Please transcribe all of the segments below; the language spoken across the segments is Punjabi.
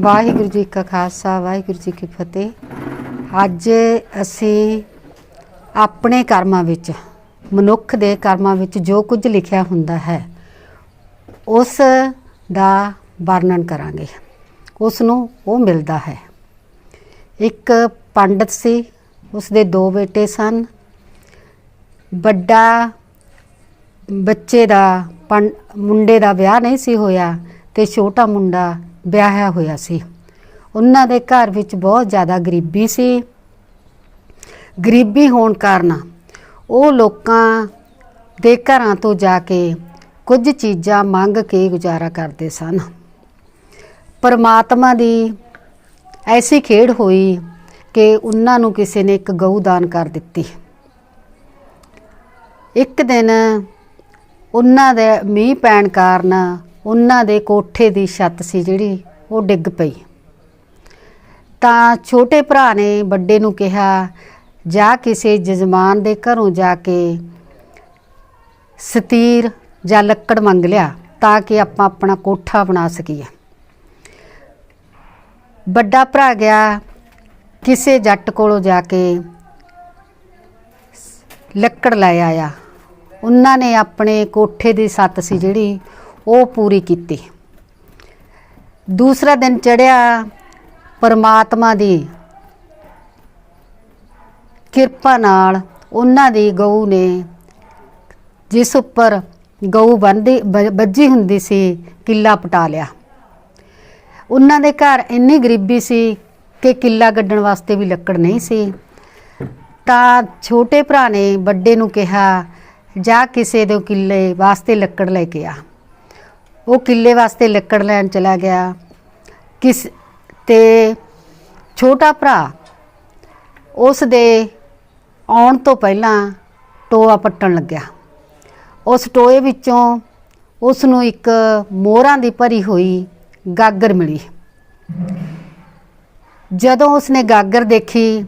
ਵਾਹਿਗੁਰੂ ਜੀ ਕਾ ਖਾਲਸਾ, ਵਾਹਿਗੁਰੂ ਜੀ ਕੀ ਫਤਿਹ। ਅੱਜ ਅਸੀਂ ਆਪਣੇ ਕਰਮਾਂ ਵਿੱਚ, ਮਨੁੱਖ ਦੇ ਕਰਮਾਂ ਵਿੱਚ ਜੋ ਕੁਝ ਲਿਖਿਆ ਹੁੰਦਾ ਹੈ, ਉਸ ਦਾ ਵਰਣਨ ਕਰਾਂਗੇ। ਉਸ ਨੂੰ ਉਹ ਮਿਲਦਾ ਹੈ। ਇੱਕ ਪੰਡਤ ਸੀ ਉਸ ਦੇ ਦੋ ਬੇਟੇ ਸਨ। ਵੱਡਾ ਬੱਚੇ ਦਾ ਪੰ- ਮੁੰਡੇ ਦਾ ਵਿਆਹ ਨਹੀਂ ਸੀ ਹੋਇਆ ਤੇ ਛੋਟਾ ਮੁੰਡਾ ਵਿਆਹਿਆ ਹੋਇਆ ਸੀ। ਉਹਨਾਂ ਦੇ ਘਰ ਵਿੱਚ ਬਹੁਤ ਜ਼ਿਆਦਾ ਗਰੀਬੀ ਸੀ। ਗਰੀਬੀ ਹੋਣ ਕਾਰਨ ਉਹ ਲੋਕਾਂ ਦੇ ਘਰਾਂ ਤੋਂ ਜਾ ਕੇ ਕੁਝ ਚੀਜ਼ਾਂ ਮੰਗ ਕੇ ਗੁਜ਼ਾਰਾ ਕਰਦੇ ਸਨ। ਪਰਮਾਤਮਾ ਦੀ ਐਸੀ ਖੇਡ ਹੋਈ ਕਿ ਉਹਨਾਂ ਨੂੰ ਕਿਸੇ ਨੇ ਇੱਕ ਗਊ ਦਾਨ ਕਰ ਦਿੱਤੀ। ਇੱਕ ਦਿਨ ਉਹਨਾਂ ਦੇ ਮੀਂਹ ਪੈਣ ਕਾਰਨ ਉਹਨਾਂ ਦੇ ਕੋਠੇ ਦੀ ਛੱਤ ਸੀ ਜਿਹੜੀ, ਉਹ ਡਿੱਗ ਪਈ। ਤਾਂ ਛੋਟੇ ਭਰਾ ਨੇ ਵੱਡੇ ਨੂੰ ਕਿਹਾ, ਜਾ ਕਿਸੇ ਜਜਮਾਨ ਦੇ ਘਰੋਂ ਜਾ ਕੇ ਸਤੀਰ ਜਾਂ ਲੱਕੜ ਮੰਗ ਲਿਆ, ਤਾਂ ਕਿ ਆਪਾਂ ਆਪਣਾ ਕੋਠਾ ਬਣਾ ਸਕੀਏ। ਵੱਡਾ ਭਰਾ ਗਿਆ, ਕਿਸੇ ਜੱਟ ਕੋਲੋਂ ਜਾ ਕੇ ਲੱਕੜ ਲੈ ਆਇਆ। ਉਹਨਾਂ ਨੇ ਆਪਣੇ ਕੋਠੇ ਦੀ ਸੱਤ ਸੀ ਜਿਹੜੀ ਉਹ ਪੂਰੀ ਕੀਤੀ। ਦੂਸਰਾ ਦਿਨ ਚੜਿਆ ਪਰਮਾਤਮਾ ਦੀ ਕਿਰਪਾ ਨਾਲ ਉਹਨਾਂ ਦੀ ਗਊ ਨੇ ਜਿਸ ਉੱਪਰ ਗਊ ਬੰਦੀ ਵੱਜੀ ਹੁੰਦੀ ਸੀ, ਕਿੱਲਾ ਪਟਾ ਲਿਆ। ਉਹਨਾਂ ਦੇ ਘਰ ਇੰਨੀ ਗਰੀਬੀ ਸੀ ਕਿ ਕਿੱਲਾ ਗੱਡਣ ਵਾਸਤੇ ਵੀ ਲੱਕੜ ਨਹੀਂ ਸੀ। ਤਾਂ ਛੋਟੇ ਭਰਾ ਨੇ ਵੱਡੇ ਨੂੰ ਕਿਹਾ, ਜਾ ਕਿਸੇ ਦੇ ਕਿੱਲੇ ਵਾਸਤੇ ਲੱਕੜ ਲੈ ਕੇ ਆ। ਉਹ ਕਿੱਲੇ ਵਾਸਤੇ ਲੱਕੜ ਲੈਣ ਚਲਾ ਗਿਆ। ਕਿਸ ਤੇ ਛੋਟਾ ਭਰਾ ਉਸ ਦੇ ਆਉਣ ਤੋਂ ਪਹਿਲਾਂ ਟੋਆ ਪੱਟਣ ਲੱਗਿਆ। ਉਸ ਟੋਏ ਵਿੱਚੋਂ ਉਸ ਨੂੰ ਇੱਕ ਮੋਹਰਾਂ ਦੀ ਭਰੀ ਹੋਈ ਗਾਗਰ ਮਿਲੀ। ਜਦੋਂ ਉਸਨੇ ਗਾਗਰ ਦੇਖੀ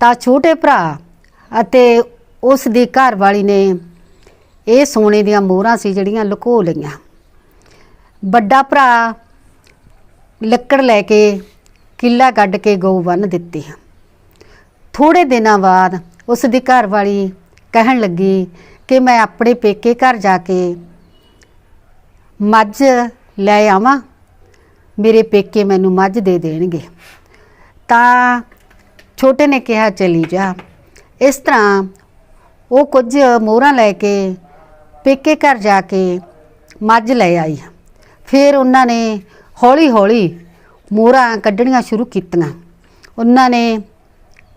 ਤਾਂ ਛੋਟੇ ਭਰਾ ਅਤੇ ਉਸ ਦੀ ਘਰ ਵਾਲੀ ਨੇ ਇਹ ਸੋਨੇ ਦੀਆਂ ਮੋਹਰਾਂ ਸੀ ਜਿਹੜੀਆਂ ਲੁਕੋ ਲਈਆਂ। ਵੱਡਾ ਭਰਾ ਲੱਕੜ ਲੈ ਕੇ ਕਿੱਲਾ ਕੱਢ ਕੇ ਗਊ ਬੰਨ ਦਿੱਤੀ ਥੋੜੇ ਦਿਨਾਂ ਬਾਅਦ ਉਸ ਦੀ ਘਰ ਵਾਲੀ ਕਹਿਣ ਲੱਗੀ ਕਿ ਮੈਂ ਆਪਣੇ ਪੇਕੇ ਘਰ ਜਾ ਕੇ ਮੱਝ ਲੈ ਆਵਾਂ। ਮੇਰੇ ਪੇਕੇ ਮੈਨੂੰ ਮੱਝ ਦੇ ਦੇਣਗੇ। ਤਾਂ ਛੋਟੇ ਨੇ ਕਿਹਾ, ਚਲੀ ਜਾ। ਇਸ ਤਰ੍ਹਾਂ ਉਹ ਕੁਝ ਮੋਹਰਾਂ ਲੈ ਕੇ ਪੇਕੇ ਘਰ ਜਾ ਕੇ ਮੱਝ ਲੈ ਆਈ ਫਿਰ ਉਹਨਾਂ ਨੇ ਹੌਲੀ ਹੌਲੀ ਮੋਹਰਾਂ ਕੱਢਣੀਆਂ ਸ਼ੁਰੂ ਕੀਤੀਆਂ। ਉਹਨਾਂ ਨੇ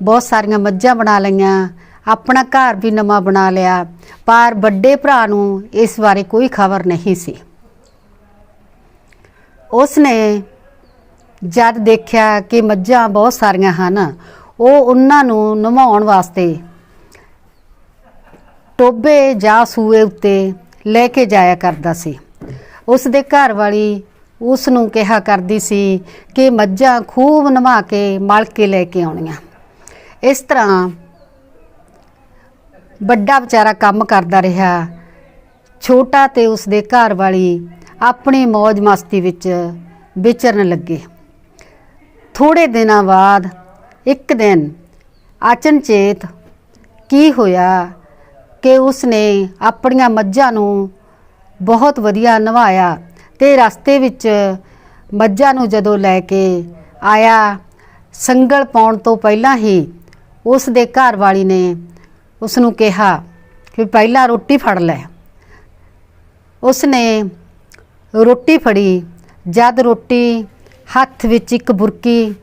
ਬਹੁਤ ਸਾਰੀਆਂ ਮੱਝਾਂ ਬਣਾ ਲਈਆਂ, ਆਪਣਾ ਘਰ ਵੀ ਨਵਾਂ ਬਣਾ ਲਿਆ, ਪਰ ਵੱਡੇ ਭਰਾ ਨੂੰ ਇਸ ਬਾਰੇ ਕੋਈ ਖਬਰ ਨਹੀਂ ਸੀ। ਉਸਨੇ ਜਦ ਦੇਖਿਆ ਕਿ ਮੱਝਾਂ ਬਹੁਤ ਸਾਰੀਆਂ ਹਨ, ਉਹ ਉਹਨਾਂ ਨੂੰ ਨਵਾਉਣ ਵਾਸਤੇ ਟੋਬੇ ਜਾਂ ਸੂਏ ਉੱਤੇ ਲੈ ਕੇ ਜਾਇਆ ਕਰਦਾ ਸੀ। ਉਸ ਦੇ ਘਰ ਵਾਲੀ ਉਸ ਨੂੰ ਕਿਹਾ ਕਰਦੀ ਸੀ ਕਿ ਮੱਝਾਂ ਖੂਬ ਨਵਾ ਕੇ ਮਲ ਕੇ ਲੈ ਕੇ ਆਉਣੀਆਂ। ਇਸ ਤਰ੍ਹਾਂ ਵੱਡਾ ਵਿਚਾਰਾ ਕੰਮ ਕਰਦਾ ਰਿਹਾ। ਛੋਟਾ ਤੇ ਉਸ ਦੇ ਘਰ ਵਾਲੀ ਆਪਣੀ ਮौज ਮਸਤੀ ਵਿੱਚ ਵਿਚਰਨ ਲੱਗੇ। ਥੋੜੇ ਦਿਨਾਂ ਬਾਅਦ ਇੱਕ ਦਿਨ ਅਚਨਚੇਤ ਕੀ ਹੋਇਆ ਕਿ ਉਸਨੇ ਆਪਣੀਆਂ ਮੱਝਾਂ ਨੂੰ ਬਹੁਤ ਵਧੀਆ ਨਵਾਇਆ ਤੇ ਰਸਤੇ ਵਿੱਚ ਮੱਝਾਂ ਨੂੰ ਜਦੋਂ ਲੈ ਕੇ ਆਇਆ, ਸੰਗਲ ਪਾਉਣ ਤੋਂ ਪਹਿਲਾਂ ਹੀ ਉਸ ਦੇ ਘਰ ਵਾਲੀ ਨੇ ਉਸ ਨੂੰ ਕਿਹਾ ਕਿ ਪਹਿਲਾਂ ਰੋਟੀ ਫੜ ਲੈ। ਉਸਨੇ ਰੋਟੀ ਫੜੀ, ਜਦ ਰੋਟੀ ਹੱਥ ਵਿੱਚ ਇੱਕ ਬੁਰਕੀ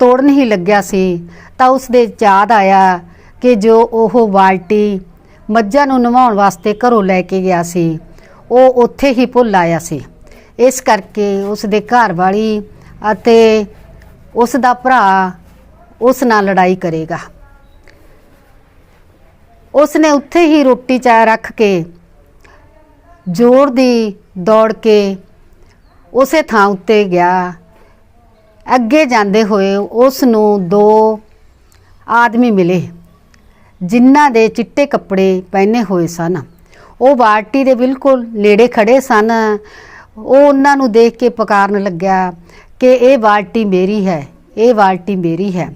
ਤੋੜਨ ਹੀ ਲੱਗਿਆ ਸੀ, ਤਾਂ ਉਸ ਦੇ ਯਾਦ ਆਇਆ ਕਿ ਜੋ ਉਹ ਬਾਲਟੀ ਮੱਝਾਂ ਨੂੰ ਨਵਾਉਣ ਵਾਸਤੇ ਘਰੋਂ ਲੈ ਕੇ ਗਿਆ ਸੀ ਉਹ ਉੱਥੇ ਹੀ ਭੁੱਲ ਆਇਆ ਸੀ। ਇਸ ਕਰਕੇ ਉਸ ਦੇ ਘਰ ਵਾਲੀ ਅਤੇ ਉਸ ਦਾ ਭਰਾ ਉਸ ਨਾਲ ਲੜਾਈ ਕਰੇਗਾ। ਉਸ ਨੇ ਉੱਥੇ ਹੀ ਰੋਟੀ ਚਾਹ ਰੱਖ ਕੇ ਜ਼ੋਰ ਦੀ ਦੌੜ ਕੇ ਉਸੇ ਥਾਂ ਉੱਤੇ ਗਿਆ। ਅੱਗੇ ਜਾਂਦੇ ਹੋਏ ਉਸ ਨੂੰ ਦੋ ਆਦਮੀ ਮਿਲੇ, ਜਿਨ੍ਹਾਂ ਦੇ ਚਿੱਟੇ ਕੱਪੜੇ ਪਹਿਨੇ ਹੋਏ ਸਨ। ਉਹ ਬਾਲਟੀ ਦੇ ਬਿਲਕੁਲ ਨੇੜੇ ਖੜੇ ਸਨ। ਉਹ ਉਹਨਾਂ ਨੂੰ ਦੇਖ ਕੇ ਪੁਕਾਰਨ ਲੱਗਿਆ ਕਿ ਇਹ ਬਾਲਟੀ ਮੇਰੀ ਹੈ, ਇਹ ਬਾਲਟੀ ਮੇਰੀ ਹੈ।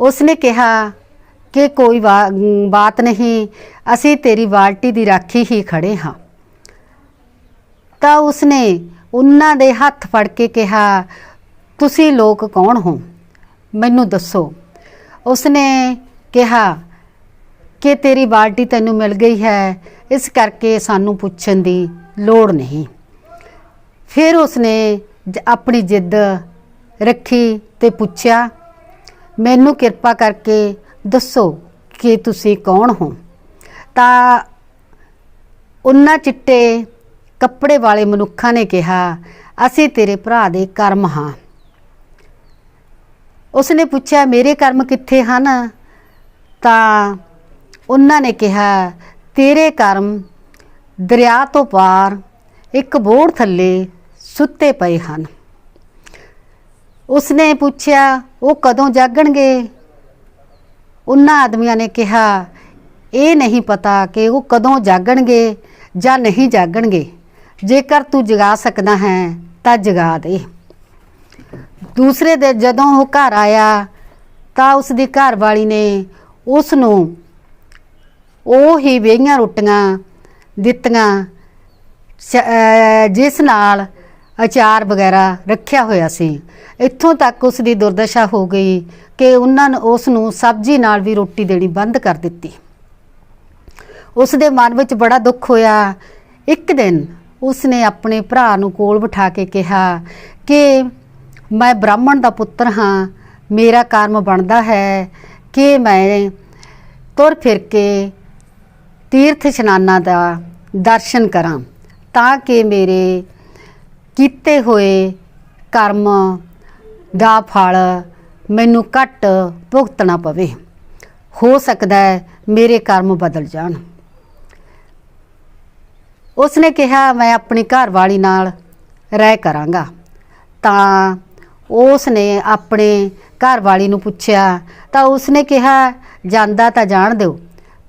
ਉਸਨੇ ਕਿਹਾ ਕਿ ਕੋਈ ਬਾ- ਬਾਤ ਨਹੀਂ, ਅਸੀਂ ਤੇਰੀ ਬਾਲਟੀ ਦੀ ਰਾਖੀ ਹੀ ਖੜੇ ਹਾਂ। ਤਾਂ ਉਸਨੇ ਉਹਨਾਂ ਦੇ ਹੱਥ ਫੜ ਕੇ ਕਿਹਾ, ਤੁਸੀਂ ਲੋਕ ਕੌਣ ਹੋ? ਮੈਨੂੰ ਦੱਸੋ। ਉਸਨੇ ਕਿਹਾ ਕਿ ਤੇਰੀ ਬਾਲਟੀ ਤੈਨੂੰ ਮਿਲ ਗਈ ਹੈ, ਇਸ ਕਰਕੇ ਸਾਨੂੰ ਪੁੱਛਣ ਦੀ ਲੋੜ ਨਹੀਂ। ਫਿਰ ਉਸਨੇ ਜ- ਆਪਣੀ ਜਿੱਦ ਰੱਖੀ ਤੇ ਪੁੱਛਿਆ, ਮੈਨੂੰ ਕਿਰਪਾ ਕਰਕੇ ਦੱਸੋ ਕਿ ਤੁਸੀਂ ਕੌਣ ਹੋ? ਤਾਂ ਉਹਨਾਂ ਚਿੱਟੇ ਕੱਪੜੇ ਵਾਲੇ ਮਨੁੱਖਾਂ ਨੇ ਕਿਹਾ, ਅਸੀਂ ਤੇਰੇ ਭਰਾ ਦੇ ਕਰਮ ਹਾਂ। ਉਸਨੇ ਪੁੱਛਿਆ, ਮੇਰੇ ਕਰਮ ਕਿੱਥੇ ਹਨ? ਤਾਂ ਉਹਨਾਂ ਨੇ ਕਿਹਾ, ਤੇਰੇ ਕਰਮ ਦਰਿਆ ਤੋਂ ਪਾਰ ਇੱਕ ਬੋੜ ਥੱਲੇ ਸੁੱਤੇ ਪਏ ਹਨ। ਉਸਨੇ ਪੁੱਛਿਆ, ਉਹ ਕਦੋਂ ਜਾਗਣਗੇ? ਉਹਨਾਂ ਆਦਮੀਆਂ ਨੇ ਕਿਹਾ, ਇਹ ਨਹੀਂ ਪਤਾ ਕਿ ਉਹ ਕਦੋਂ ਜਾਗਣਗੇ ਜਾਂ ਨਹੀਂ ਜਾਗਣਗੇ। ਜੇਕਰ ਤੂੰ ਜਗਾ ਸਕਦਾ ਹੈ, ਤਾਂ ਜਗਾ ਦੇ। ਦੂਸਰੇ ਦੇ ਜਦੋਂ ਉਹ ਘਰ ਆਇਆ, ਤਾਂ ਉਸ ਦੀ ਘਰ ਨੇ ਉਸ ਨੂੰ ਉਹ ਹੀ ਵੇਹੀਆਂ ਰੋਟੀਆਂ ਦਿੱਤੀਆਂ। ਸ- ਜਿਸ ਨਾਲ ਅਚਾਰ ਵਗੈਰਾ ਰੱਖਿਆ ਹੋਇਆ ਸੀ। ਇੱਥੋਂ ਤੱਕ ਉਸ ਦੀ ਦੁਰਦਸ਼ਾ ਹੋ ਗਈ ਕਿ ਉਹਨਾਂ ਨੇ ਉਸ ਨੂੰ ਸਬਜ਼ੀ ਨਾਲ ਵੀ ਰੋਟੀ ਦੇਣੀ ਬੰਦ ਕਰ ਦਿੱਤੀ। ਉਸ ਦੇ ਮਨ ਵਿੱਚ ਬੜਾ ਦੁੱਖ ਹੋਇਆ। ਇੱਕ ਦਿਨ ਉਸ ਨੇ ਆਪਣੇ ਭਰਾ ਨੂੰ ਕੋਲ ਬਿਠਾ ਕੇ ਕਿਹਾ ਕਿ ਮੈਂ ਬ੍ਰਾਹਮਣ ਦਾ ਪੁੱਤਰ ਹਾਂ, ਮੇਰਾ ਕਰਮ ਬਣਦਾ ਹੈ ਕਿ ਮੈਂ ਤੁਰ ਫਿਰ ਕੇ ਤੀਰਥ ਇਸ਼ਨਾਨਾਂ ਦਾ ਦਰਸ਼ਨ ਕਰਾਂ ਤਾਂ ਕਿ ਮੇਰੇ ਕੀਤੇ ਹੋਏ ਕਰਮ ਦਾ ਫਲ ਮੈਨੂੰ ਘੱਟ ਭੁਗਤਣਾ ਪਵੇ। ਹੋ ਸਕਦਾ ਹੈ ਮੇਰੇ ਕਰਮ ਬਦਲ ਜਾਣ। ਉਸਨੇ ਕਿਹਾ, ਮੈਂ ਆਪਣੀ ਘਰ ਵਾਲੀ ਨਾਲ ਰਹਿ ਕਰਾਂਗਾ। ਤਾਂ ਉਸ ਨੇ ਆਪਣੇ ਘਰ ਵਾਲੀ ਨੂੰ ਪੁੱਛਿਆ, ਤਾਂ ਉਸਨੇ ਕਿਹਾ, ਜਾਂਦਾ ਤਾਂ ਜਾਣ ਦਿਓ।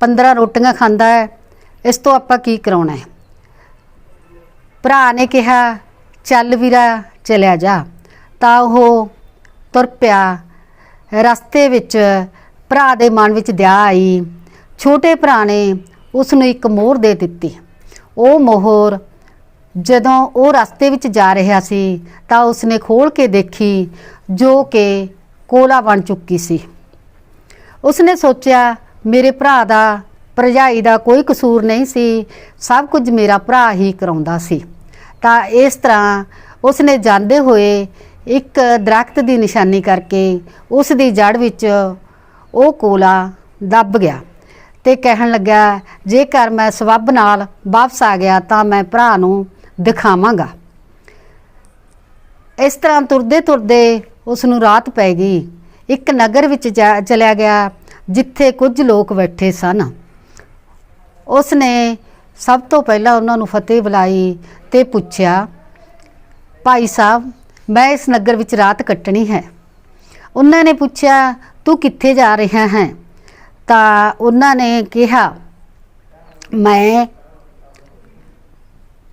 15 ਰੋਟੀਆਂ ਖਾਂਦਾ ਹੈ, ਇਸ ਤੋਂ ਆਪਾਂ ਕੀ ਕਰਾਉਣਾ ਹੈ? ਭਰਾ ਨੇ ਕਿਹਾ, ਚੱਲ ਵੀਰਾ, ਚਲਿਆ ਜਾ। ਤਾਂ ਉਹ ਤੁਰ ਪਿਆ। ਰਸਤੇ ਵਿੱਚ ਭਰਾ ਦੇ ਮਨ ਵਿੱਚ ਦਇਆ ਆਈ। ਛੋਟੇ ਭਰਾ ਨੇ ਉਸ ਨੂੰ ਇੱਕ ਮੋਹਰ ਦੇ ਦਿੱਤੀ। ਉਹ ਮੋਹਰ ਜਦੋਂ ਉਹ ਰਸਤੇ ਵਿੱਚ ਜਾ ਰਿਹਾ ਸੀ, ਤਾਂ ਉਸਨੇ ਖੋਲ ਕੇ ਦੇਖੀ ਜੋ ਕਿ ਕੋਲਾ ਬਣ ਚੁੱਕੀ ਸੀ। ਉਸਨੇ ਸੋਚਿਆ ਮੇਰੇ ਭਰਾ ਦਾ, ਭਰਜਾਈ ਦਾ ਕੋਈ ਕਸੂਰ ਨਹੀਂ ਸੀ। ਸਭ ਕੁਝ ਮੇਰਾ ਭਰਾ ਹੀ ਕਰਾਉਂਦਾ ਸੀ। ਤਾਂ ਇਸ ਤਰ੍ਹਾਂ ਉਸਨੇ ਜਾਂਦੇ ਹੋਏ ਇੱਕ ਦਰਖਤ ਦੀ ਨਿਸ਼ਾਨੀ ਕਰਕੇ ਉਸ ਦੀ ਜੜ ਵਿੱਚ ਉਹ ਕੋਲਾ ਦੱਬ ਗਿਆ ਤੇ ਕਹਿਣ ਲੱਗਾ ਜੇਕਰ ਮੈਂ ਸਵੱਬ ਨਾਲ ਵਾਪਸ ਆ ਗਿਆ ਤਾਂ ਮੈਂ ਭਰਾ ਨੂੰ ਦਿਖਾਵਾਂਗਾ। ਇਸ ਤਰ੍ਹਾਂ ਤੁਰਦੇ ਤੁਰਦੇ ਉਸ ਨੂੰ ਰਾਤ ਪੈ ਗਈ। ਇੱਕ ਨਗਰ ਵਿੱਚ ਜਾ- ਚਲਿਆ ਗਿਆ। ਜਿੱਥੇ ਕੁਝ ਲੋਕ ਬੈਠੇ ਸਨ। ਉਸ ਨੇ ਸਭ ਤੋਂ ਪਹਿਲਾਂ ਉਹਨਾਂ ਨੂੰ ਫਤਿਹ ਬੁਲਾਈ ਤੇ ਪੁੱਛਿਆ, ਭਾਈ ਸਾਹਿਬ, ਮੈਂ ਇਸ ਨਗਰ ਵਿੱਚ ਰਾਤ ਕੱਟਣੀ ਹੈ। ਉਹਨਾਂ ਨੇ ਪੁੱਛਿਆ, ਤੂੰ ਕਿੱਥੇ ਜਾ ਰਿਹਾ ਹੈ? ਤਾਂ ਉਹਨਾਂ ਨੇ ਕਿਹਾ, ਮੈਂ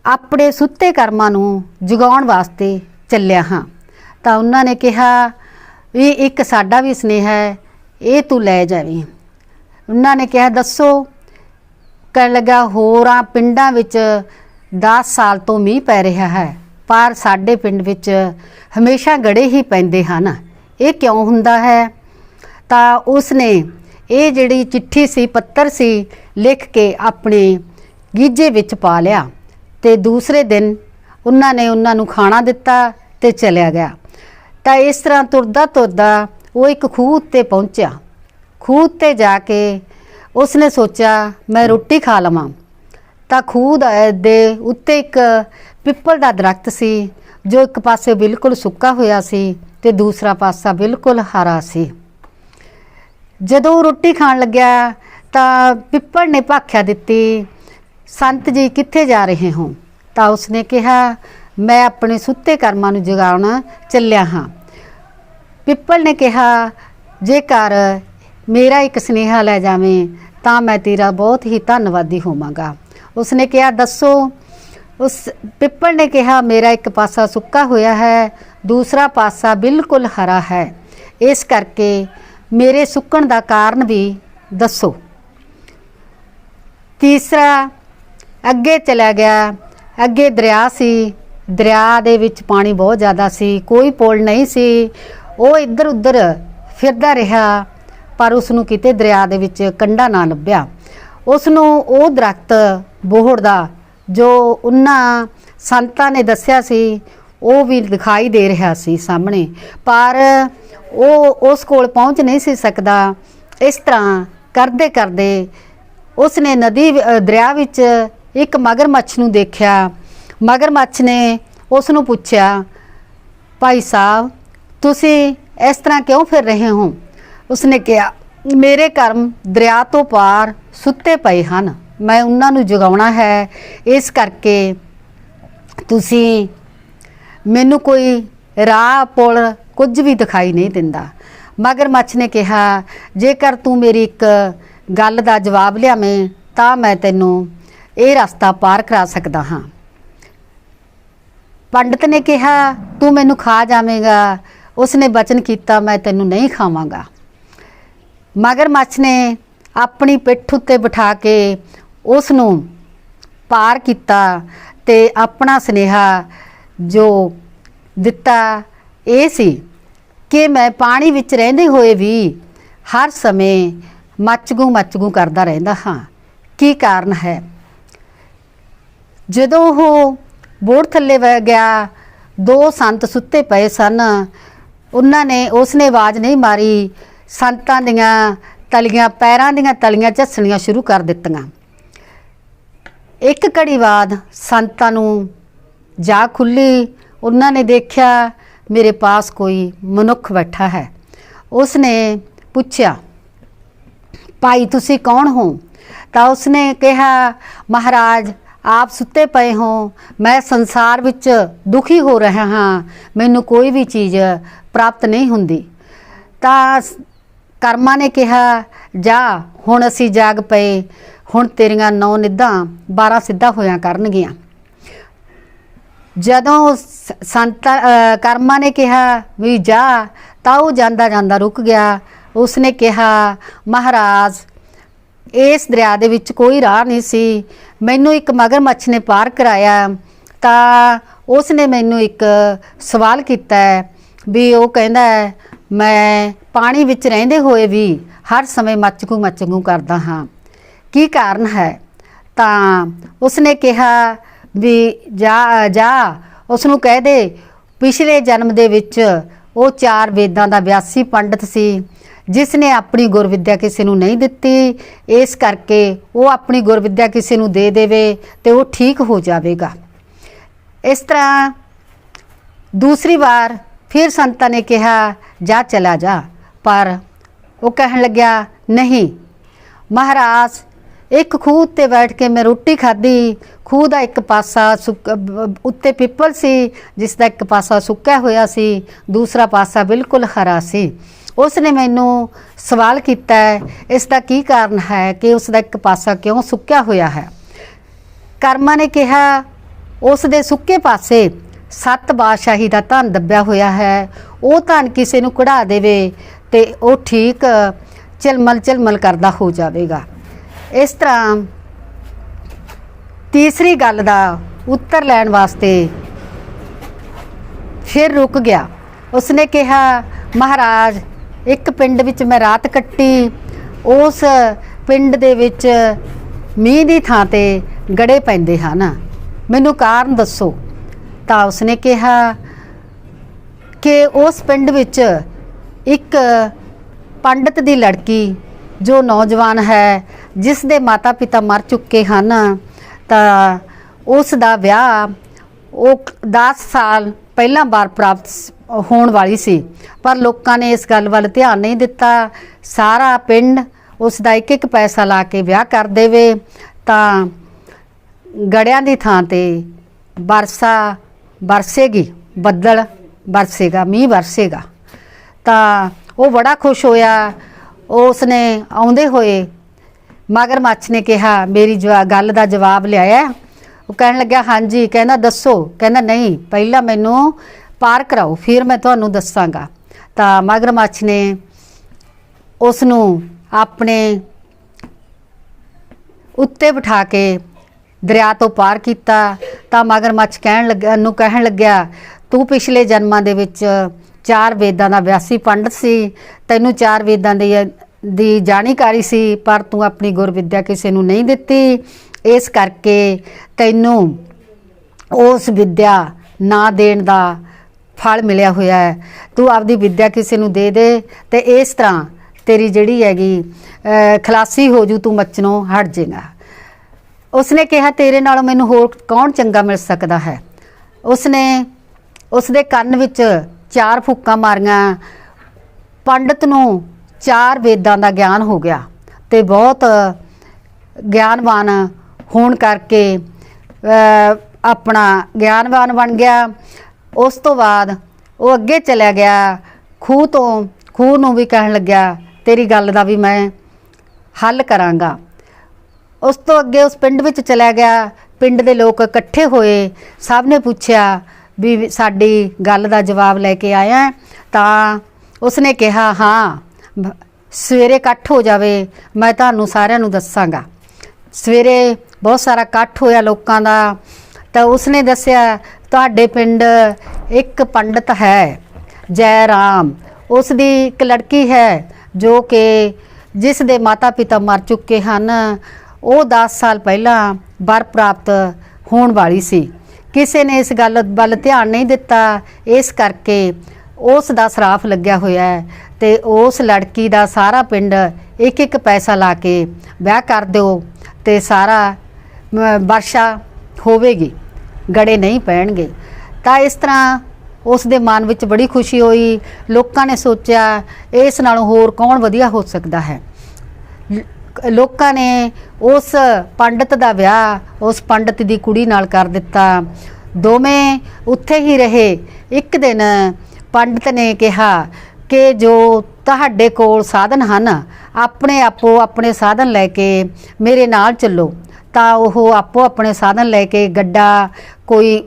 ਆਪਣੇ ਸੁੱਤੇ ਕਰਮਾਂ ਨੂੰ ਜਗਾਉਣ ਵਾਸਤੇ ਚੱਲਿਆ ਹਾਂ। ਤਾਂ ਉਹਨਾਂ ਨੇ ਕਿਹਾ ਵੀ ਇੱਕ ਸਾਡਾ ਵੀ ਸਨੇਹ ਹੈ ਇਹ ਤੂੰ ਲੈ ਜਾਵੀਂ। ਉਹਨਾਂ ਨੇ ਕਿਹਾ, ਦੱਸੋ। ਕਹਿਣ ਲੱਗਾ, ਹੋਰਾਂ ਪਿੰਡਾਂ ਵਿੱਚ 10 ਸਾਲ ਤੋਂ ਮੀਂਹ ਪੈ ਰਿਹਾ ਹੈ, ਪਰ ਸਾਡੇ ਪਿੰਡ ਵਿੱਚ ਹਮੇਸ਼ਾ ਗੜੇ ਹੀ ਪੈਂਦੇ ਹਨ। ਇਹ ਕਿਉਂ ਹੁੰਦਾ ਹੈ? ਤਾਂ ਉਸ ਨੇ ਇਹ ਜਿਹੜੀ ਚਿੱਠੀ ਸੀ, ਪੱਤਰ ਸੀ, ਲਿਖ ਕੇ ਆਪਣੇ ਗੀਜੇ ਵਿੱਚ ਪਾ ਲਿਆ ਤੇ ਦੂਸਰੇ ਦਿਨ ਉਹਨਾਂ ਨੇ ਉਹਨਾਂ ਨੂੰ ਖਾਣਾ ਦਿੱਤਾ ਤੇ ਚਲਿਆ ਗਿਆ। ਤਾਂ ਇਸ ਤਰ੍ਹਾਂ ਤੁਰਦਾ ਤੁਰਦਾ ਉਹ ਇੱਕ ਖੂਹ ਉੱਤੇ ਪਹੁੰਚਿਆ। ਖੂਹ ਉੱਤੇ ਜਾ ਕੇ ਉਸਨੇ ਸੋਚਿਆ, ਮੈਂ ਰੋਟੀ ਖਾ ਲਵਾਂ। ਤਾਂ ਖੂਹ ਦਾ- ਦੇ ਉੱਤੇ ਇੱਕ ਪਿੱਪਲ ਦਾ ਦਰਖਤ ਸੀ, ਜੋ ਇੱਕ ਪਾਸੇ ਬਿਲਕੁਲ ਸੁੱਕਾ ਹੋਇਆ ਸੀ ਤੇ ਦੂਸਰਾ ਪਾਸਾ ਬਿਲਕੁਲ ਹਰਾ ਸੀ। ਜਦੋਂ ਰੋਟੀ ਖਾਣ ਲੱਗਿਆ, ਤਾਂ ਪਿੱਪਲ ਨੇ ਭਾਖਿਆ ਦਿੱਤੀ, ਸੰਤ ਜੀ, ਕਿੱਥੇ ਜਾ ਰਹੇ ਹੋ? ਤਾਂ ਉਸਨੇ ਕਿਹਾ, ਮੈਂ ਆਪਣੇ ਸੁੱਤੇ ਕਰਮਾਂ ਨੂੰ ਜਗਾਉਣ ਚੱਲਿਆ ਹਾਂ। ਪਿੱਪਲ ਨੇ ਕਿਹਾ, ਜੇਕਰ ਮੇਰਾ ਇੱਕ ਸੁਨੇਹਾ ਲੈ ਜਾਵੇਂ, ਤਾਂ ਮੈਂ ਤੇਰਾ ਬਹੁਤ ਹੀ ਧੰਨਵਾਦੀ ਹੋਵਾਂਗਾ। ਉਸਨੇ ਕਿਹਾ, ਦੱਸੋ, ਉਸ ਪਿੱਪਲ ਨੇ ਕਿਹਾ, ਮੇਰਾ ਇੱਕ ਪਾਸਾ ਸੁੱਕਾ ਹੋਇਆ ਹੈ, ਦੂਸਰਾ ਪਾਸਾ ਬਿਲਕੁਲ ਹਰਾ ਹੈ। ਇਸ ਕਰਕੇ ਮੇਰੇ ਸੁੱਕਣ ਦਾ ਕਾਰਨ ਵੀ ਦੱਸੋ। ਤੀਸਰਾ, ਅੱਗੇ ਚਲਾ ਗਿਆ। ਅੱਗੇ ਦਰਿਆ ਸੀ, ਦਰਿਆ ਦੇ ਵਿੱਚ ਪਾਣੀ ਬਹੁਤ ਜ਼ਿਆਦਾ ਸੀ, ਕੋਈ ਪੁਲ ਨਹੀਂ ਸੀ। ਉਹ ਇੱਧਰ ਉੱਧਰ ਫਿਰਦਾ ਰਿਹਾ, ਪਰ ਉਸ ਨੂੰ ਕਿਤੇ ਦਰਿਆ ਦੇ ਵਿੱਚ ਕੰਡਾ ਨਾ ਲੱਭਿਆ। ਉਸ ਨੂੰ ਉਹ ਦਰਖਤ ਬੋਹੜ ਦਾ, ਜੋ ਉਹਨਾਂ ਸੰਤਾਂ ਨੇ ਦੱਸਿਆ ਸੀ, ਉਹ ਵੀ ਦਿਖਾਈ ਦੇ ਰਿਹਾ ਸੀ ਸਾਹਮਣੇ। ਪਰ ਉਹ ਉਸ ਕੋਲ ਪਹੁੰਚ ਨਹੀਂ ਸੀ ਸਕਦਾ। ਇਸ ਤਰ੍ਹਾਂ ਕਰਦੇ ਕਰਦੇ ਉਸ ਨੇ ਨਦੀ ਦਰਿਆ ਵਿੱਚ ਇੱਕ ਮਗਰਮੱਛ ਨੂੰ ਦੇਖਿਆ। ਮਗਰਮੱਛ ਨੇ ਉਸ ਨੂੰ ਪੁੱਛਿਆ, ਭਾਈ ਸਾਹਿਬ ਤੁਸੀਂ ਇਸ ਤਰ੍ਹਾਂ ਕਿਉਂ ਫਿਰ ਰਹੇ ਹੋ? ਉਸਨੇ ਕਿਹਾ, ਮੇਰੇ ਕਰਮ ਦਰਿਆ ਤੋਂ ਪਾਰ ਸੁੱਤੇ ਪਏ ਹਨ। ਮੈਂ ਉਹਨਾਂ ਨੂੰ ਜਗਾਉਣਾ ਹੈ। ਇਸ ਕਰਕੇ ਤੁਸੀਂ ਮੈਨੂੰ ਕੋਈ ਰਾਹ, ਪੁਲ ਕੁਝ ਵੀ ਦਿਖਾਈ ਨਹੀਂ ਦਿੰਦਾ। ਮਗਰਮੱਛ ਨੇ ਕਿਹਾ, ਜੇਕਰ ਤੂੰ ਮੇਰੀ ਇੱਕ ਗੱਲ ਦਾ ਜਵਾਬ ਲਿਆਵੇਂ, ਤਾਂ ਮੈਂ ਤੈਨੂੰ ਇਹ ਰਸਤਾ ਪਾਰ ਕਰਾ ਸਕਦਾ ਹਾਂ। ਪੰਡਤ ਨੇ ਕਿਹਾ, ਤੂੰ ਮੈਨੂੰ ਖਾ ਜਾਵੇਂਗਾ। ਉਸਨੇ ਬਚਨ ਕੀਤਾ, ਮੈਂ ਤੈਨੂੰ ਨਹੀਂ ਖਾਵਾਂਗਾ। ਮਗਰਮੱਛ ਨੇ ਆਪਣੀ ਪਿੱਠ ਉੱਤੇ ਬਿਠਾ ਕੇ ਉਸ ਨੂੰ ਪਾਰ ਕੀਤਾ ਤੇ ਆਪਣਾ ਸਨੇਹਾ ਜੋ ਦਿੱਤਾ ਇਹ ਸੀ ਕਿ ਮੈਂ ਪਾਣੀ ਵਿੱਚ ਰਹਿੰਦੇ ਹੋਏ ਵੀ ਹਰ ਸਮੇਂ ਮੱਚਗੂ ਮੱਚਗੂ ਕਰਦਾ ਰਹਿੰਦਾ ਹਾਂ। ਕੀ ਕਾਰਨ ਹੈ? ਜਦੋਂ ਉਹ ਬੋੜ ਥੱਲੇ ਵਹਿ ਗਿਆ, ਦੋ ਸੰਤ ਸੁੱਤੇ ਪਏ ਸਨ। ਉਹਨਾਂ ਨੇ ਉਸ ਨੇ ਆਵਾਜ਼ ਨਹੀਂ ਮਾਰੀ। ਸੰਤਾਂ ਦੀਆਂ ਤਲੀਆਂ, ਪੈਰਾਂ ਦੀਆਂ ਤਲੀਆਂ ਝੱਸਣੀਆਂ ਸ਼ੁਰੂ ਕਰ ਦਿੱਤੀਆਂ। ਇੱਕ ਘੜੀ ਬਾਅਦ ਸੰਤਾਂ ਨੂੰ ਜਾ ਖੁੱਲੀ। ਉਹਨਾਂ ਨੇ ਦੇਖਿਆ, ਮੇਰੇ ਪਾਸ ਕੋਈ ਮਨੁੱਖ ਬੈਠਾ ਹੈ। ਉਸਨੇ ਪੁੱਛਿਆ, ਭਾਈ, ਤੁਸੀਂ ਕੌਣ ਹੋ? ਤਾਂ ਉਸਨੇ ਕਿਹਾ, ਮਹਾਰਾਜ, ਆਪ ਸੁੱਤੇ ਪਏ ਹੋ। ਮੈਂ ਸੰਸਾਰ ਵਿੱਚ ਦੁਖੀ ਹੋ ਰਿਹਾ ਹਾਂ। ਮੈਨੂੰ ਕੋਈ ਵੀ ਚੀਜ਼ ਪ੍ਰਾਪਤ ਨਹੀਂ ਹੁੰਦੀ। ਤਾਂ ਕਰਮਾ ਨੇ ਕਿਹਾ, ਜਾ, ਹੁਣ ਅਸੀਂ ਜਾਗ ਪਏ। ਹੁਣ ਤੇਰੀਆਂ ਨੌ ਨਿੱਧਾਂ 12 ਸਿੱਧਾ ਹੋਇਆ ਕਰਨਗੀਆਂ। ਜਦੋਂ ਸੰਤ ਕਰਮਾ ਨੇ ਕਿਹਾ ਵੀ ਜਾ, ਤਾਂ ਉਹ ਜਾਂਦਾ ਜਾਂਦਾ ਰੁਕ ਗਿਆ। ਉਸਨੇ ਕਿਹਾ, ਮਹਾਰਾਜ, ਇਸ ਦਰਿਆ ਦੇ ਵਿੱਚ ਕੋਈ ਰਾਹ ਨਹੀਂ ਸੀ। ਮੈਨੂੰ ਇੱਕ ਮਗਰਮੱਛ ਨੇ ਪਾਰ ਕਰਾਇਆ। ਤਾਂ ਉਸ ਨੇ ਮੈਨੂੰ ਇੱਕ ਸਵਾਲ ਕੀਤਾ ਵੀ ਉਹ ਕਹਿੰਦਾ ਹੈ, ਮੈਂ ਪਾਣੀ ਵਿੱਚ ਰਹਿੰਦੇ ਹੋਏ ਵੀ ਹਰ ਸਮੇਂ ਮੱਚਗੂ ਮੱਚਗੂ ਕਰਦਾ ਹਾਂ। ਕੀ ਕਾਰਨ ਹੈ? ਤਾਂ ਉਸਨੇ ਕਿਹਾ ਵੀ ਜਾ ਜਾ ਉਸ ਨੂੰ ਕਹਿ ਦੇ ਪਿਛਲੇ ਜਨਮ ਦੇ ਵਿੱਚ ਉਹ ਚਾਰ ਵੇਦਾਂ ਦਾ ਵਿਆਸੀ ਪੰਡਤ ਸੀ ਜਿਸ ਨੇ ਆਪਣੀ ਗੁਰਵਿੱਦਿਆ ਕਿਸੇ ਨੂੰ ਨਹੀਂ ਦਿੱਤੀ ਇਸ ਕਰਕੇ ਉਹ ਆਪਣੀ ਗੁਰਵਿੱਦਿਆ ਕਿਸੇ ਨੂੰ ਦੇ ਦੇਵੇ ਤੇ ਉਹ ਠੀਕ ਹੋ ਜਾਵੇਗਾ। ਇਸ ਤਰ੍ਹਾਂ ਦੂਸਰੀ ਵਾਰ ਫਿਰ ਸੰਤਾਂ ਨੇ ਕਿਹਾ, ਜਾ ਚਲਾ ਜਾ। ਪਰ ਉਹ ਕਹਿਣ ਲੱਗਿਆ, ਨਹੀਂ, ਮਹਾਰਾਜ, ਇੱਕ ਖੂਹ ਉੱਤੇ ਬੈਠ ਕੇ ਮੈਂ ਰੋਟੀ ਖਾਧੀ। ਖੂਹ ਦਾ ਇੱਕ ਪਾਸਾ ਸੁੱਕ- ਉੱਤੇ ਪਿੱਪਲ ਸੀ, ਜਿਸ ਦਾ ਇੱਕ ਪਾਸਾ ਸੁੱਕਿਆ ਹੋਇਆ ਸੀ, ਦੂਸਰਾ ਪਾਸਾ ਬਿਲਕੁਲ ਹਰਾ ਸੀ। ਉਸ ਨੇ ਮੈਨੂੰ ਸਵਾਲ ਕੀਤਾ, ਇਸ ਦਾ ਕੀ ਕਾਰਨ ਹੈ ਕਿ ਉਸ ਦਾ ਇੱਕ ਪਾਸਾ ਕਿਉਂ ਸੁੱਕਿਆ ਹੋਇਆ ਹੈ? ਕਰਮਾ ਨੇ ਕਿਹਾ, ਉਸ ਦੇ ਸੁੱਕੇ ਪਾਸੇ ਸੱਤ ਬਾਦਸ਼ਾਹੀ ਦਾ ਧਨ ਦੱਬਿਆ ਹੋਇਆ ਹੈ। ਉਹ ਧਨ ਕਿਸੇ ਨੂੰ ਕਢਾ ਦੇਵੇ ਤੇ ਉਹ ਠੀਕ ਚਲਮਲ ਚਲਮਲ ਕਰਦਾ ਹੋ ਜਾਵੇਗਾ। ਇਸ ਤਰ੍ਹਾਂ ਤੀਸਰੀ ਗੱਲ ਦਾ ਉੱਤਰ ਲੈਣ ਵਾਸਤੇ ਫਿਰ ਰੁਕ ਗਿਆ। ਉਸਨੇ ਕਿਹਾ, ਮਹਾਰਾਜ, ਇੱਕ ਪਿੰਡ ਵਿੱਚ ਮੈਂ ਰਾਤ ਕੱਟੀ। ਉਸ ਪਿੰਡ ਦੇ ਵਿੱਚ ਮੀਂਹ ਦੀ ਥਾਂ ਤੇ ਗੜੇ ਪੈਂਦੇ ਹਨ। ਮੈਨੂੰ ਕਾਰਨ ਦੱਸੋ। ਤਾਂ ਉਸਨੇ ਕਿਹਾ ਕਿ ਉਸ ਪਿੰਡ ਵਿੱਚ ਇੱਕ ਪੰਡਤ ਦੀ ਲੜਕੀ ਜੋ ਨੌਜਵਾਨ ਹੈ, ਜਿਸ ਦੇ ਮਾਤਾ-ਪਿਤਾ ਮਰ ਚੁੱਕੇ ਹਨ, ਤਾਂ ਉਸ ਦਾ ਵਿਆਹ ਉਹ 10 ਸਾਲ ਪਹਿਲਾਂ ਵਾਰ ਪ੍ਰਾਪਤ ਸ- ਹੋਣ ਵਾਲੀ ਸੀ। ਪਰ ਲੋਕਾਂ ਨੇ ਇਸ ਗੱਲ ਵੱਲ ਧਿਆਨ ਨਹੀਂ ਦਿੱਤਾ। ਸਾਰਾ ਪਿੰਡ ਉਸ ਦਾ ਇੱਕ ਇੱਕ ਪੈਸਾ ਲਾ ਕੇ ਵਿਆਹ ਕਰ ਦੇਵੇ ਤਾਂ ਗੜਿਆਂ ਦੀ ਥਾਂ ਤੇ ਵਰਸਾ ਵਰਸੇਗੀ, ਬੱਦਲ ਵਰਸੇਗਾ, ਮੀਂਹ ਵਰਸੇਗਾ। ਤਾਂ ਉਹ ਬੜਾ ਖੁਸ਼ ਹੋਇਆ। ਉਸ ਨੇ ਆਉਂਦੇ ਹੋਏ ਮਗਰਮੱਛ ਨੇ ਕਿਹਾ, ਮੇਰੀ ਜਵਾ- ਗੱਲ ਦਾ ਜਵਾਬ ਲਿਆਇਆ ਉਹ ਕਹਿਣ ਲੱਗਿਆ, ਹਾਂਜੀ। ਕਹਿੰਦਾ, ਦੱਸੋ। ਕਹਿੰਦਾ, ਨਹੀਂ, ਪਹਿਲਾਂ ਮੈਨੂੰ ਪਾਰ ਕਰਾਓ, ਫਿਰ ਮੈਂ ਤੁਹਾਨੂੰ ਦੱਸਾਂਗਾ। ਤਾਂ ਮਗਰਮੱਛ ਨੇ ਉਸ ਨੂੰ ਆਪਣੇ ਉੱਤੇ ਬਿਠਾ ਕੇ ਦਰਿਆ ਤੋਂ ਪਾਰ ਕੀਤਾ, ਤਾਂ ਮਗਰਮੱਛ ਕਹਿਣ ਲੱਗਿਆ ਨੂੰ ਕਹਿਣ ਲੱਗਿਆ, ਤੂੰ ਪਿਛਲੇ ਜਨਮਾਂ ਦੇ ਵਿੱਚ ਚਾਰ ਵੇਦਾਂ ਦਾ ਵਿਆਸੀ ਪੰਡਤ ਸੀ, ਤੈਨੂੰ ਚਾਰ ਵੇਦਾਂ ਦੀ ਦੀ ਜਾਣਕਾਰੀ ਸੀ, ਪਰ ਤੂੰ ਆਪਣੀ ਗੁਰ ਗੁਰਵਿੱਦਿਆ ਕਿਸੇ ਨੂੰ ਨਹੀਂ ਦਿੱਤੀ। ਇਸ ਕਰਕੇ ਤੈਨੂੰ ਉਸ ਵਿਦਿਆ ਨਾ ਦੇਣ ਦਾ ਫਲ ਮਿਲਿਆ ਹੋਇਆ ਹੈ। ਤੂੰ ਆਪਦੀ ਵਿਦਿਆ ਕਿਸੇ ਨੂੰ ਦੇ ਦੇ ਤੇ ਇਸ ਤਰ੍ਹਾਂ ਤੇਰੀ ਜਿਹੜੀ ਹੈਗੀ ਖਲਾਸੀ ਹੋ ਜੂ ਤੂੰ ਮੱਚਣੋਂ ਹਟ ਜਾਏਗਾ। ਉਸਨੇ ਕਿਹਾ, ਤੇਰੇ ਨਾਲੋਂ ਮੈਨੂੰ ਹੋਰ ਕੌਣ ਚੰਗਾ ਮਿਲ ਸਕਦਾ ਹੈ? ਉਸਨੇ ਉਸਦੇ ਕੰਨ ਵਿੱਚ ਚਾਰ ਫੂਕਾਂ ਮਾਰੀਆਂ। ਪੰਡਤ ਨੂੰ ਚਾਰ ਵੇਦਾਂ ਦਾ ਗਿਆਨ ਹੋ ਗਿਆ ਤੇ ਬਹੁਤ ਗਿਆਨਵਾਨ ਹੋਣ ਕਰਕੇ ਆਪਣਾ ਗਿਆਨਵਾਨ ਬਣ ਗਿਆ। ਉਸ ਤੋਂ ਬਾਅਦ ਉਹ ਅੱਗੇ ਚਲਿਆ ਗਿਆ। ਖੂਹ ਤੋਂ, ਖੂਹ ਨੂੰ ਵੀ ਕਹਿਣ ਲੱਗਿਆ, ਤੇਰੀ ਗੱਲ ਦਾ ਵੀ ਮੈਂ ਹੱਲ ਕਰਾਂਗਾ। ਉਸ ਤੋਂ ਅੱਗੇ ਉਸ ਪਿੰਡ ਵਿੱਚ ਚਲਿਆ ਗਿਆ। ਪਿੰਡ ਦੇ ਲੋਕ ਇਕੱਠੇ ਹੋਏ। ਸਭ ਨੇ ਪੁੱਛਿਆ ਵੀ ਸਾਡੀ ਗੱਲ ਦਾ ਜਵਾਬ ਲੈ ਕੇ ਆਇਆ ਤਾਂ ਉਸਨੇ ਕਿਹਾ, ਹਾਂ ਸਵੇਰੇ ਇਕੱਠ ਹੋ ਜਾਵੇ। ਮੈਂ ਤੁਹਾਨੂੰ ਸਾਰਿਆਂ ਨੂੰ ਦੱਸਾਂਗਾ। ਸਵੇਰੇ ਬਹੁਤ ਸਾਰਾ ਇਕੱਠ ਹੋਇਆ ਲੋਕਾਂ ਦਾ। ਤਾਂ ਉਸਨੇ ਦੱਸਿਆ, ਤੁਹਾਡੇ ਪਿੰਡ ਇੱਕ ਪੰਡਤ ਹੈ, ਜੈ ਰਾਮ। ਉਸ ਦੀ ਇੱਕ ਲੜਕੀ ਹੈ, ਜੋ ਕਿ ਜਿਸ ਦੇ ਮਾਤਾ ਪਿਤਾ ਮਰ ਚੁੱਕੇ ਹਨ। ਉਹ 10 ਸਾਲ ਪਹਿਲਾਂ ਵਰ ਪ੍ਰਾਪਤ ਹੋਣ ਵਾਲੀ ਸੀ। ਕਿਸੇ ਨੇ ਇਸ ਗੱਲ ਵੱਲ ਧਿਆਨ ਨਹੀਂ ਦਿੱਤਾ। ਇਸ ਕਰਕੇ ਉਸ ਦਾ ਸਰਾਫ ਲੱਗਿਆ ਹੋਇਆ ਹੈ ਤੇ ਉਸ ਲੜਕੀ ਦਾ ਸਾਰਾ ਪਿੰਡ ਇੱਕ ਇੱਕ ਪੈਸਾ ਲਾ ਕੇ ਵਿਆਹ ਕਰ ਦਿਓ ਤੇ ਸਾਰਾ ਵਰਸ਼ਾ ਹੋਵੇਗੀ, ਗੜੇ ਨਹੀਂ ਪੈਣਗੇ। ਤਾਂ ਇਸ ਤਰ੍ਹਾਂ ਉਸ ਦੇ ਮਨ ਵਿੱਚ ਬੜੀ ਖੁਸ਼ੀ ਹੋਈ। ਲੋਕਾਂ ਨੇ ਸੋਚਿਆ, ਇਸ ਨਾਲੋਂ ਹੋਰ ਕੌਣ ਵਧੀਆ ਹੋ ਸਕਦਾ ਹੈ? ਲੋਕਾਂ ਨੇ ਉਸ ਪੰਡਤ ਦਾ ਵਿਆਹ ਉਸ ਪੰਡਤ ਦੀ ਕੁੜੀ ਨਾਲ ਕਰ ਦਿੱਤਾ। ਦੋਵੇਂ ਉੱਥੇ ਹੀ ਰਹੇ। ਇੱਕ ਦਿਨ ਪੰਡਤ ਨੇ ਕਿਹਾ ਕਿ ਜੋ ਤੁਹਾਡੇ ਕੋਲ ਸਾਧਨ ਹਨ, ਆਪਣੇ ਆਪੋ ਆਪਣੇ ਸਾਧਨ ਲੈ ਕੇ ਮੇਰੇ ਨਾਲ ਚੱਲੋ। ਤਾਂ ਉਹ ਆਪੋ ਆਪਣੇ ਸਾਧਨ ਲੈ ਕੇ ਗੱਡਾ ਕੋਈ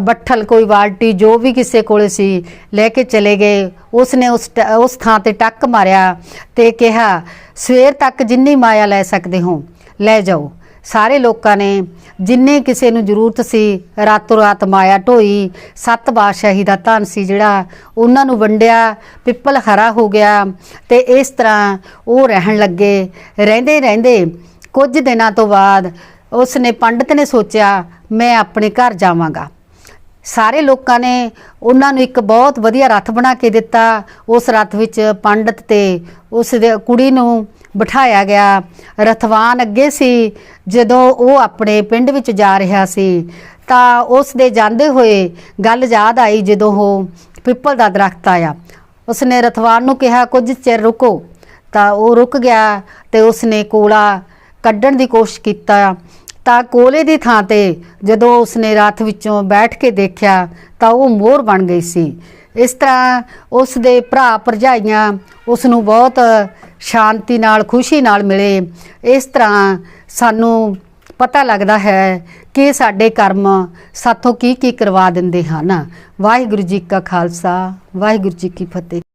ਬੱਠਲ ਕੋਈ ਬਾਲਟੀ ਜੋ ਵੀ ਕਿਸੇ ਕੋਲ ਸੀ ਲੈ ਕੇ ਚਲੇ ਗਏ। ਉਸਨੇ ਉਸ ਟ- ਉਸ ਥਾਂ ਤੇ ਟੱਕ ਮਾਰਿਆ ਤੇ ਕਿਹਾ, ਸਵੇਰ ਤੱਕ ਜਿੰਨੀ ਮਾਇਆ ਲੈ ਸਕਦੇ ਹੋ, ਲੈ ਜਾਓ। ਸਾਰੇ ਲੋਕਾਂ ਨੇ, ਜਿੰਨੇ ਕਿਸੇ ਨੂੰ ਜ਼ਰੂਰਤ ਸੀ, ਰਾਤੋਂ ਰਾਤ ਮਾਇਆ ਢੋਈ, ਸੱਤ ਬਾਦਸ਼ਾਹੀ ਦਾ ਧਨ ਸੀ ਜਿਹੜਾ ਉਹਨਾਂ ਨੂੰ ਵੰਡਿਆ, ਪਿੱਪਲ ਹਰਾ ਹੋ ਗਿਆ ਤੇ ਇਸ ਤਰ੍ਹਾਂ ਉਹ ਰਹਿਣ ਲੱਗੇ। ਰਹਿੰਦੇ ਰਹਿੰਦੇ ਕੁਝ ਦਿਨਾਂ ਤੋਂ ਬਾਅਦ ਉਸ ਨੇ ਪੰਡਤ ਨੇ ਸੋਚਿਆ, ਮੈਂ ਆਪਣੇ ਘਰ ਜਾਵਾਂਗਾ। ਸਾਰੇ ਲੋਕਾਂ ਨੇ ਉਹਨਾਂ ਨੂੰ ਇੱਕ ਬਹੁਤ ਵਧੀਆ ਰੱਥ ਬਣਾ ਕੇ ਦਿੱਤਾ। ਉਸ ਰੱਥ ਵਿੱਚ ਪੰਡਤ ਤੇ ਉਸ ਦੇ ਕੁੜੀ ਨੂੰ ਬਿਠਾਇਆ ਗਿਆ। ਰਥਵਾਨ ਅੱਗੇ ਸੀ। ਜਦੋਂ ਉਹ ਆਪਣੇ ਪਿੰਡ ਵਿੱਚ ਜਾ ਰਿਹਾ ਸੀ, ਤਾਂ ਉਸ ਦੇ ਜਾਂਦੇ ਹੋਏ ਗੱਲ ਯਾਦ ਆਈ ਜਦੋਂ ਉਹ ਪਿੱਪਲ ਦਾ ਦਰਖਤ ਆਇਆ। ਉਸਨੇ ਰਥਵਾਨ ਨੂੰ ਕਿਹਾ, ਕੁਝ ਚਿਰ ਰੁਕੋ। ਤਾਂ ਉਹ ਰੁਕ ਗਿਆ ਤੇ ਉਸਨੇ ਕੋਲਾ ਕੱਢਣ ਦੀ ਕੋਸ਼ਿਸ਼ ਕੀਤਾ। ਤਾਂ ਕੋਲੇ ਦੀ ਥਾਂ ਤੇ ਜਦੋਂ ਉਸਨੇ ਰਾਤ ਵਿੱਚੋਂ ਬੈਠ ਕੇ ਦੇਖਿਆ ਤਾਂ ਉਹ ਮੋਰ ਬਣ ਗਈ ਸੀ। ਇਸ ਤਰ੍ਹਾਂ ਉਸ ਦੇ ਭਰਾ ਭਰਜਾਈਆਂ ਉਸ ਨੂੰ ਬਹੁਤ ਸ਼ਾਂਤੀ ਨਾਲ, ਖੁਸ਼ੀ ਨਾਲ ਮਿਲੇ। ਇਸ ਤਰ੍ਹਾਂ ਸਾਨੂੰ ਪਤਾ ਲੱਗਦਾ ਹੈ ਕਿ ਸਾਡੇ ਕਰਮ ਸਾਥੋਂ ਕੀ ਕੀ ਕਰਵਾ ਦਿੰਦੇ ਹਨ। ਵਾਹਿਗੁਰੂ ਜੀ ਕਾ ਖਾਲਸਾ, ਵਾਹਿਗੁਰੂ ਜੀ ਕੀ ਫਤਿਹ।